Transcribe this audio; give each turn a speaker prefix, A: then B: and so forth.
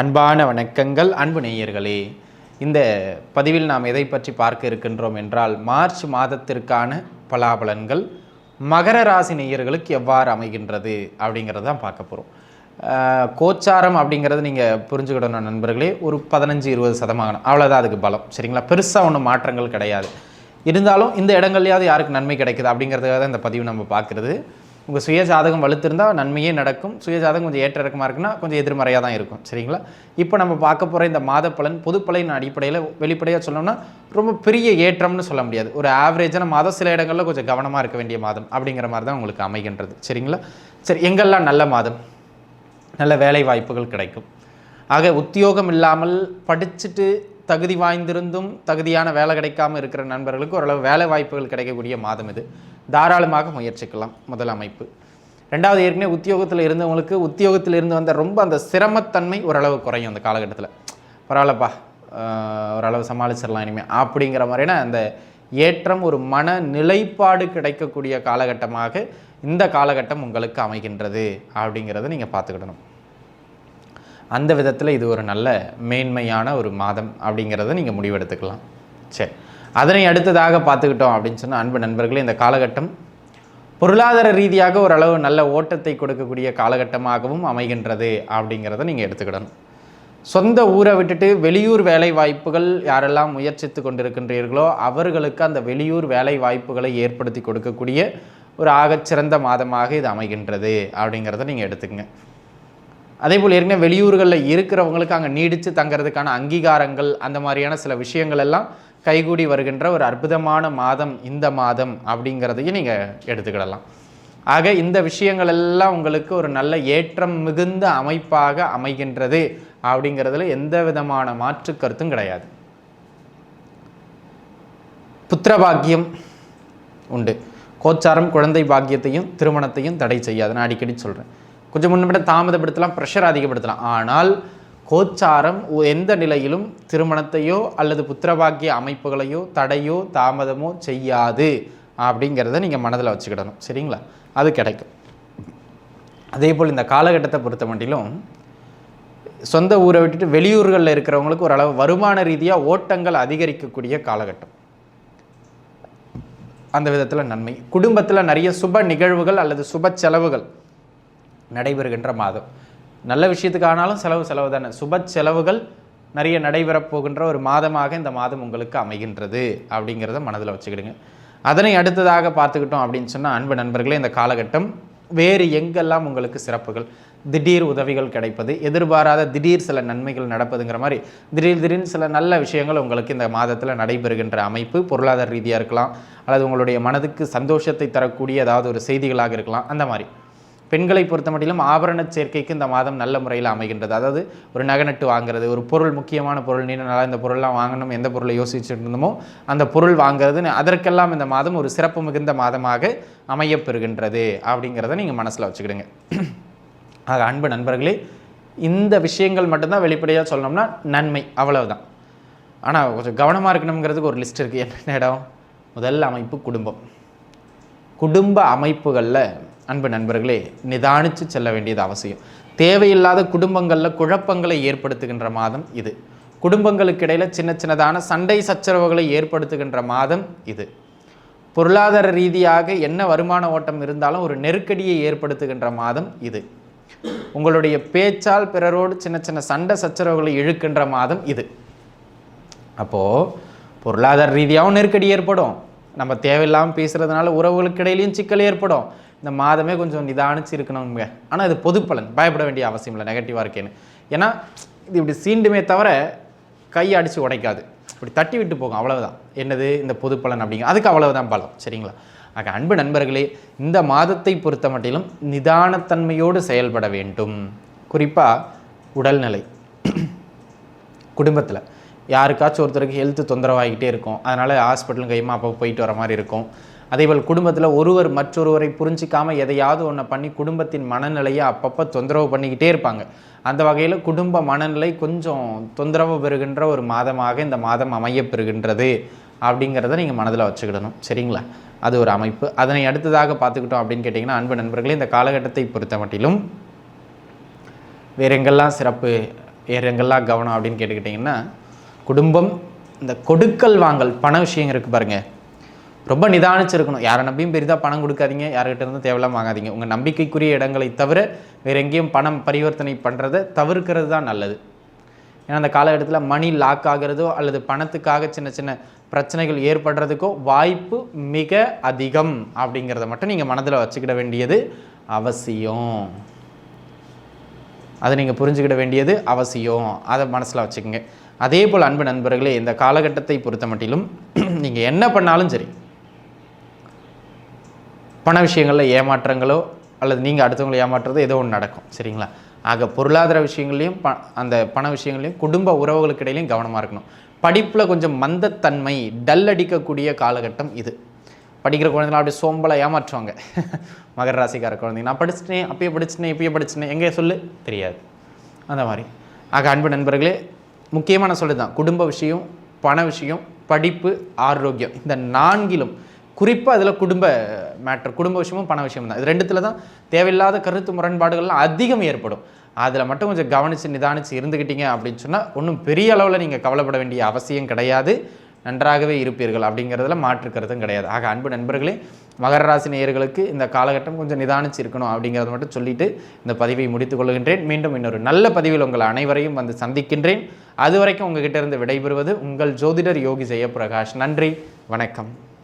A: அன்பான வணக்கங்கள் அன்பு நேயர்களே. இந்த பதிவில் நாம் எதை பற்றி பார்க்க இருக்கின்றோம் என்றால் மார்ச் மாதத்திற்கான பலாபலன்கள் மகர ராசி நேயர்களுக்கு எவ்வாறு அமைகின்றது அப்படிங்கிறது தான் பார்க்க போகிறோம் கோச்சாரம் அப்படிங்கிறது நீங்கள் புரிஞ்சுக்கிடணும் நண்பர்களே. ஒரு பதினஞ்சு இருபது சதமாகணும். அவ்வளோதான் அதுக்கு பலம். சரிங்களா? பெருசாக ஒன்றும் மாற்றங்கள் கிடையாது. இருந்தாலும் இந்த இடங்கள்லையாவது யாருக்கு நன்மை கிடைக்குது அப்படிங்கிறதுக்காக தான் இந்த பதிவு நம்ம பார்க்குறது. உங்கள் சுய ஜாதகம் வலுத்திருந்தால் நன்மையே நடக்கும். சுய ஜாதகம் கொஞ்சம் ஏற்ற இறக்கமாக இருக்குன்னா கொஞ்சம் எதிர்மறையாக தான் இருக்கும். சரிங்களா? இப்போ நம்ம பார்க்க போகிற இந்த மாத பலன் பொது அடிப்படையில் வெளிப்படையாக சொல்லணும்னா ரொம்ப பெரிய ஏற்றம்னு சொல்ல முடியாது. ஒரு ஆவரேஜான மாதம் சில இடங்களில் கொஞ்சம் கவனமாக இருக்க வேண்டிய மாதம் அப்படிங்கிற மாதிரி தான் உங்களுக்கு அமைகின்றது. சரிங்களா? சரி எங்கெல்லாம் நல்ல மாதம் நல்ல வேலை வாய்ப்புகள் கிடைக்கும்? ஆக உத்தியோகம் இல்லாமல் படிச்சுட்டு தகுதி வாய்ந்திருந்தும் தகுதியான வேலை கிடைக்காம இருக்கிற நண்பர்களுக்கு ஓரளவு வேலை வாய்ப்புகள் கிடைக்கக்கூடிய மாதம் இது. தாராளமாக முயற்சிக்கலாம் முதல் அமைப்பு. ரெண்டாவது ஏற்கனவே உத்தியோகத்தில் இருந்தவங்களுக்கு உத்தியோகத்தில் இருந்து வந்த ரொம்ப அந்த சிரமத்தன்மை ஓரளவு குறையும் அந்த காலகட்டத்தில். பரவாயில்லப்பா ஓரளவு சமாளிச்சிடலாம் இனிமேல் அப்படிங்கிற மாதிரினா அந்த ஏற்றம் ஒரு மன நிலைப்பாடு கிடைக்கக்கூடிய காலகட்டமாக இந்த காலகட்டம் உங்களுக்கு அமைகின்றது அப்படிங்கிறத நீங்கள் பார்த்துக்கிடணும். அந்த விதத்தில் இது ஒரு நல்ல மேன்மையான ஒரு மாதம் அப்படிங்கிறத நீங்கள் முடிவெடுத்துக்கலாம். சரி. அதனை அடுத்ததாக பார்த்துக்கிட்டோம் அப்படின்னு சொன்னால் அன்பு நண்பர்களே இந்த காலகட்டம் பொருளாதார ரீதியாக ஓரளவு நல்ல ஓட்டத்தை கொடுக்கக்கூடிய காலகட்டமாகவும் அமைகின்றது அப்படிங்கிறத நீங்கள் எடுத்துக்கிடணும். சொந்த ஊரை விட்டுட்டு வெளியூர் வேலை வாய்ப்புகள் யாரெல்லாம் முயற்சித்து கொண்டிருக்கின்றீர்களோ அவர்களுக்கு அந்த வெளியூர் வேலை வாய்ப்புகளை ஏற்படுத்தி கொடுக்கக்கூடிய ஒரு ஆகச்சிறந்த மாதமாக இது அமைகின்றது அப்படிங்கிறத நீங்கள் எடுத்துக்கங்க. அதே போல் ஏற்கனவே வெளியூர்களில் இருக்கிறவங்களுக்கு அங்கே நீடித்து தங்கிறதுக்கான அங்கீகாரங்கள் அந்த மாதிரியான சில விஷயங்கள் எல்லாம் கைகூடி வருகின்ற ஒரு அற்புதமான மாதம் இந்த மாதம் அப்படிங்கிறதையும் நீங்கள் எடுத்துக்கிடலாம். ஆக இந்த விஷயங்கள் எல்லாம் உங்களுக்கு ஒரு நல்ல ஏற்றம் மிகுந்த அமைப்பாக அமைகின்றது அப்படிங்கிறதுல எந்த விதமான மாற்று கருத்தும் கிடையாது. புத்திர பாக்கியம் உண்டு. கோச்சாரம் குழந்தை பாக்கியத்தையும் திருமணத்தையும் தடை செய்யாது. நான் அடிக்கடி சொல்கிறேன் கொஞ்சம் முன்னே தாமதப்படுத்தலாம் ப்ரெஷர் அதிகப்படுத்தலாம். ஆனால் கோச்சாரம் எந்த நிலையிலும் திருமணத்தையோ அல்லது புத்திரபாக்கிய அமைப்புகளையோ தடையோ தாமதமோ செய்யாது அப்படிங்கிறத நீங்கள் மனதில் வச்சுக்கிடணும். சரிங்களா? அது கிடைக்கும். அதே போல் இந்த காலகட்டத்தை பொறுத்த மட்டிலும் சொந்த ஊரை விட்டுட்டு வெளியூர்களில் இருக்கிறவங்களுக்கு ஓரளவு வருமான ரீதியாக ஓட்டங்கள் அதிகரிக்கக்கூடிய காலகட்டம். அந்த விதத்தில் நன்மை. குடும்பத்தில் நிறைய சுப நிகழ்வுகள் அல்லது சுப செலவுகள். நடைபெறுகின்ற மாதம். நல்ல விஷயத்துக்கு ஆனாலும் செலவு செலவு தானே. சுப செலவுகள் நிறைய நடைபெறப்போகின்ற ஒரு மாதமாக இந்த மாதம் உங்களுக்கு அமைகின்றது அப்படிங்கிறத மனதில் வச்சுக்கிடுங்க. அதனை அடுத்ததாக பார்த்துக்கிட்டோம் அப்படின்னு சொன்னால் அன்பு நண்பர்களே இந்த காலகட்டம் வேறு எங்கெல்லாம் உங்களுக்கு சிறப்புகள்? திடீர் உதவிகள் கிடைப்பது எதிர்பாராத திடீர் சில நன்மைகள் நடப்பதுங்கிற மாதிரி திடீர் திடீர்னு சில நல்ல விஷயங்கள் உங்களுக்கு இந்த மாதத்தில் நடைபெறுகின்ற அமைப்பு பொருளாதார ரீதியாக இருக்கலாம் அல்லது உங்களுடைய மனதுக்கு சந்தோஷத்தை தரக்கூடிய ஏதாவது ஒரு செய்திகளாக இருக்கலாம் அந்த மாதிரி. பெண்களை பொறுத்த மட்டிலும் ஆபரண சேர்க்கைக்கு இந்த மாதம் நல்ல முறையில் அமைகின்றது. அதாவது ஒரு நகநட்டு வாங்குறது ஒரு பொருள் முக்கியமான பொருள் நீண்ட நாளாக இந்த பொருள்லாம் வாங்கணும் எந்த பொருளை யோசிச்சுட்டு இருந்தோமோ அந்த பொருள் வாங்குறது அதற்கெல்லாம் இந்த மாதம் ஒரு சிறப்பு மிகுந்த மாதமாக அமையப்பெறுகின்றது அப்படிங்கிறத நீங்கள் மனசில் வச்சுக்கிடுங்க. ஆக அன்பு நண்பர்களே இந்த விஷயங்கள் மட்டும்தான் வெளிப்படையாக சொல்லணும்னா நன்மை அவ்வளவுதான். ஆனால் கொஞ்சம் கவனமாக இருக்கணுங்கிறதுக்கு ஒரு லிஸ்ட் இருக்குது என்ன இடம்? முதல் அமைப்பு குடும்பம். குடும்ப அமைப்புகளில் அன்பு நண்பர்களே நிதானித்து செல்ல வேண்டியது அவசியம். தேவையில்லாத குடும்பங்களில் குழப்பங்களை ஏற்படுத்துகின்ற மாதம் இது. குடும்பங்களுக்கு இடையில சின்ன சின்னதான சண்டை சச்சரவுகளை ஏற்படுத்துகின்ற மாதம் இது. பொருளாதார ரீதியாக என்ன வருமான ஓட்டம் இருந்தாலும் ஒரு நெருக்கடியை ஏற்படுத்துகின்ற மாதம் இது. உங்களுடைய பேச்சால் பிறரோடு சின்ன சின்ன சண்டை சச்சரவுகளை இழுக்கின்ற மாதம் இது. அப்போது பொருளாதார ரீதியாகவும் நெருக்கடி ஏற்படும். நம்ம தேவையில்லாமல் பேசுகிறதுனால உறவுகளுக்கு இடையிலையும் சிக்கல் ஏற்படும். இந்த மாதமே கொஞ்சம் நிதானிச்சு இருக்கணுங்க ஆனால் இது பொது பலன் பயப்பட வேண்டிய அவசியம் இல்லை நெகட்டிவாக இருக்கேன்னு. ஏன்னா இது இப்படி சீண்டுமே தவிர கை அடித்து உடைக்காது. இப்படி தட்டி விட்டு போகும் அவ்வளவுதான். என்னது? இந்த பொது பலன் அப்படிங்க. அதுக்கு அவ்வளவுதான் பலம் சரிங்களா? ஆக அன்பு நண்பர்களே இந்த மாதத்தை பொறுத்த மட்டிலும் நிதானத்தன்மையோடு செயல்பட வேண்டும். குறிப்பாக உடல்நிலை. குடும்பத்தில். யாருக்காச்சும் ஒருத்தருக்கு ஹெல்த் தொந்தரவாகிட்டே இருக்கும். அதனால் ஹாஸ்பிட்டலும் கையுமா அப்போ போயிட்டு வர மாதிரி இருக்கும். அதேபோல் குடும்பத்தில் ஒருவர் மற்றொருவரை புரிஞ்சிக்காமல் எதையாவது ஒன்று பண்ணி குடும்பத்தின் மனநிலையை அப்பப்போ தொந்தரவு பண்ணிக்கிட்டே இருப்பாங்க. அந்த வகையில் குடும்ப மனநிலை கொஞ்சம் தொந்தரவு பெறுகின்ற ஒரு மாதமாக இந்த மாதம் அமையப் பெறுகின்றது அப்படிங்கிறத நீங்கள் மனதில் வச்சுக்கிடணும். சரிங்களா? அது ஒரு அமைப்பு. அதனை அடுத்ததாக பார்த்துக்கிட்டோம் அப்படின்னு கேட்டிங்கன்னா அன்பு நண்பர்களே இந்த காலகட்டத்தை பொறுத்த மட்டிலும் வேறு எங்கெல்லாம் சிறப்பு வேறு எங்கெல்லாம் கவனம் அப்படின்னு கேட்டுக்கிட்டிங்கன்னா குடும்பம் இந்த கொடுக்கல் வாங்கல் பண விஷயம் இருக்குது பாருங்கள் ரொம்ப நிதானிச்சிருக்கணும். யாரை நம்பியும் பெரிதாக பணம் கொடுக்காதீங்க. யார்கிட்ட இருந்தும் தேவையில்லாம வாங்காதீங்க. உங்கள் நம்பிக்கைக்குரிய இடங்களை தவிர வேறு எங்கேயும் பணம் பரிவர்த்தனை பண்ணுறதை தவிர்க்கிறது தான் நல்லது. ஏன்னா அந்த காலகட்டத்தில் மணி லாக் ஆகிறதோ அல்லது பணத்துக்காக சின்ன சின்ன பிரச்சனைகள் ஏற்படுறதுக்கோ வாய்ப்பு மிக அதிகம் அப்படிங்கிறத மட்டும் நீங்கள் மனதில் வச்சுக்கிட வேண்டியது அவசியம். அதை நீங்கள் புரிஞ்சுக்கிட வேண்டியது அவசியம். அதை மனசில் வச்சுக்கோங்க. அதே போல் அன்பு நண்பர்களே இந்த காலகட்டத்தை பொறுத்த மட்டிலும் நீங்கள் என்ன பண்ணாலும் சரி பண விஷயங்களில் ஏமாற்றங்களோ அல்லது நீங்கள் அடுத்தவங்களை ஏமாற்றுறதோ ஏதோ ஒன்று நடக்கும். சரிங்களா? ஆக பொருளாதார விஷயங்களையும் ப அந்த பண விஷயங்களையும் குடும்ப உறவுகளுக்கு இடையிலையும் கவனமாக இருக்கணும். படிப்பில் கொஞ்சம் மந்தத்தன்மை டல் அடிக்கக்கூடிய காலகட்டம் இது. படிக்கிற குழந்தைங்களாம் அப்படியே சோம்பலை ஏமாற்றுவாங்க. மகர ராசிக்கார குழந்தைங்க. நான் படிச்சிட்டேன் அப்பயே படிச்சிட்டேன் இப்பயே படிச்சிட்டேன். எங்கே சொல்லு? தெரியாது. அந்த மாதிரி. ஆக அன்பு நண்பர்களே முக்கியமான சொல்லு தான் குடும்ப விஷயம் பண விஷயம் படிப்பு ஆரோக்கியம். இந்த நான்கிலும் குறிப்பாக அதில் குடும்ப மேட்ரு குடும்ப விஷயமும் பண விஷயமும் தான் இது ரெண்டுத்தில் தான் தேவையில்லாத கருத்து முரண்பாடுகள்லாம் அதிகம் ஏற்படும். அதில் மட்டும் கொஞ்சம் கவனித்து நிதானித்து இருந்துக்கிட்டீங்க அப்படின்னு சொன்னால் ஒன்றும் பெரிய அளவில் நீங்கள் கவலைப்பட வேண்டிய அவசியம் கிடையாது. நன்றாகவே இருப்பீர்கள் அப்படிங்கிறதுல மாற்று கருத்தும் கிடையாது. ஆக அன்பு நண்பர்களே மகர ராசி நேயர்களுக்கு இந்த காலகட்டம் கொஞ்சம் நிதானிச்சு இருக்கணும் அப்படிங்கிறத மட்டும் சொல்லிட்டு இந்த பதிவை முடித்துக் கொள்கின்றேன். மீண்டும் இன்னொரு நல்ல பதிவில் உங்கள் அனைவரையும் வந்து சந்திக்கின்றேன். அது வரைக்கும் உங்ககிட்ட இருந்து விடைபெறுவது உங்கள் ஜோதிடர் யோகி ஜெயபிரகாஷ் நன்றி வணக்கம்.